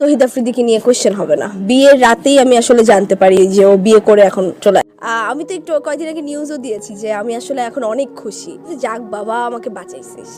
তহিদ আফ্রিদিকে নিয়ে কোয়েশ্চেন হবে না। বিয়ের রাতেই আমি আসলে জানতে পারি যে ও বিয়ে করে এখন চলে আমি তো একটু কয়েকদিন আগে নিউজও দিয়েছি যে আমি আসলে এখন অনেক খুশি। যাক বাবা, আমাকে বাঁচাইছিস।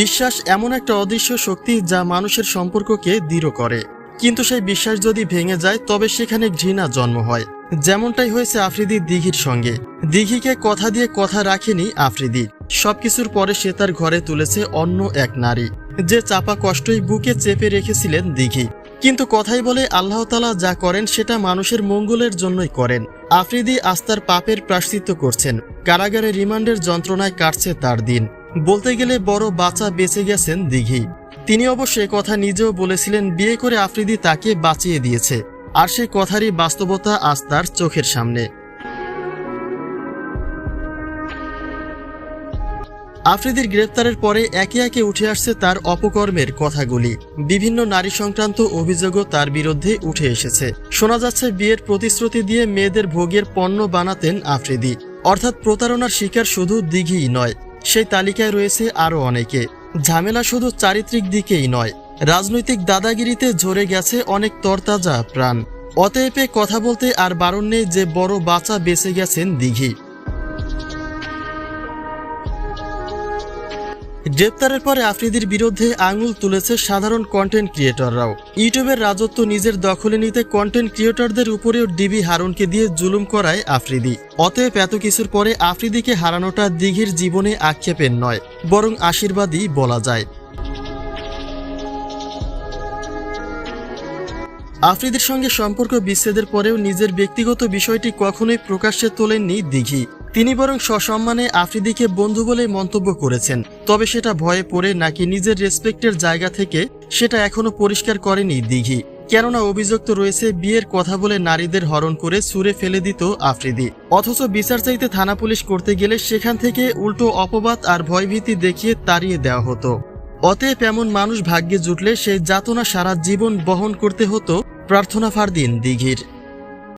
বিশ্বাস এমন একটা অদৃশ্য শক্তি যা মানুষের সম্পর্ককে দৃঢ় করে। কিন্তু সেই বিশ্বাস যদি ভেঙে যায়, তবে সেখানে ঘৃণা জন্ম হয়। যেমনটাই হয়েছে আফ্রিদি দিঘির সঙ্গে। দিঘিকে কথা দিয়ে কথা রাখেনি আফ্রিদি। সবকিছুর পরে সে তার ঘরে তুলেছে অন্য এক নারী। যে চাপা কষ্টই বুকে চেপে রেখেছিলেন দিঘি। কিন্তু কথাই বলে আল্লাহ তালা যা করেন সেটা মানুষের মঙ্গলের জন্যই করেন। আফ্রিদি আস্তার পাপের প্রাশ্চিত্য করছেন। কারাগারে রিমান্ডের যন্ত্রণায় কাটছে তার দিন। বলতে গেলে বড় বাচ্চা বেঁচে গেছেন দিঘি। তিনি অবশ্য কথা নিজেও বলেছিলেন, বিয়ে করে আফ্রিদি তাকে বাঁচিয়ে দিয়েছে। আর সে কথারই বাস্তবতা আজ তার চোখের সামনে। আফ্রিদির গ্রেপ্তারের পরে একে একে উঠে আসছে তার অপকর্মের কথাগুলি। বিভিন্ন নারী সংক্রান্ত অভিযোগও তার বিরুদ্ধে উঠে এসেছে। শোনা যাচ্ছে বিয়ের প্রতিশ্রুতি দিয়ে মেয়েদের ভোগের পণ্য বানাতেন আফ্রিদি। অর্থাৎ প্রতারণার শিকার শুধু দিঘিই নয়, সেই তালিকায় রয়েছে আরও অনেকে। ঝামেলা শুধু চারিত্রিক দিকেই নয়, রাজনৈতিক দাদাগিরিতে ঝরে গেছে অনেক তরতাজা প্রাণ। অতএপে কথা বলতে আর বারণ নেই যে বড় বাঁচা বেঁচে গেছেন দিঘি। গ্রেপ্তারের পরে আফ্রিদির বিরুদ্ধে আঙুল তুলেছে সাধারণ কন্টেন্ট ক্রিয়েটররাও ইউটিউবের রাজত্ব নিজের দখলে নিতে কন্টেন্ট ক্রিয়েটরদের উপরেও ডিবি হারুনকে দিয়ে জুলুম করায় আফ্রিদি। অতএব এত কিছুর পরে আফ্রিদিকে হারানোটা দিঘির জীবনে আক্ষেপের নয়, বরং আশীর্বাদই বলা যায়। আফ্রিদির সঙ্গে সম্পর্ক বিচ্ছেদের পরেও নিজের ব্যক্তিগত বিষয়টি কখনোই প্রকাশ্যে তোলেননি দিঘি। তিনি বরং সসম্মানে আফ্রিদিকে বন্ধু বলে মন্তব্য করেছেন। তবে সেটা ভয়ে পড়ে নাকি নিজের রেসপেক্টের জায়গা থেকে সেটা এখনও পরিষ্কার করেনি দিঘি। কেননা অভিযুক্ত রয়েছে, বিয়ের কথা বলে নারীদের হরণ করে সুরে ফেলে দিত আফ্রিদি। অথচ বিচার চাইতে থানা পুলিশ করতে গেলে সেখান থেকে উল্টো অপবাদ আর ভয়ভীতি দেখিয়ে তাড়িয়ে দেওয়া হতো। অতএব এমন মানুষ ভাগ্যে জুটলে সেই যাতনা সারা জীবন বহন করতে হতো প্রার্থনা ফারদিন দিঘির।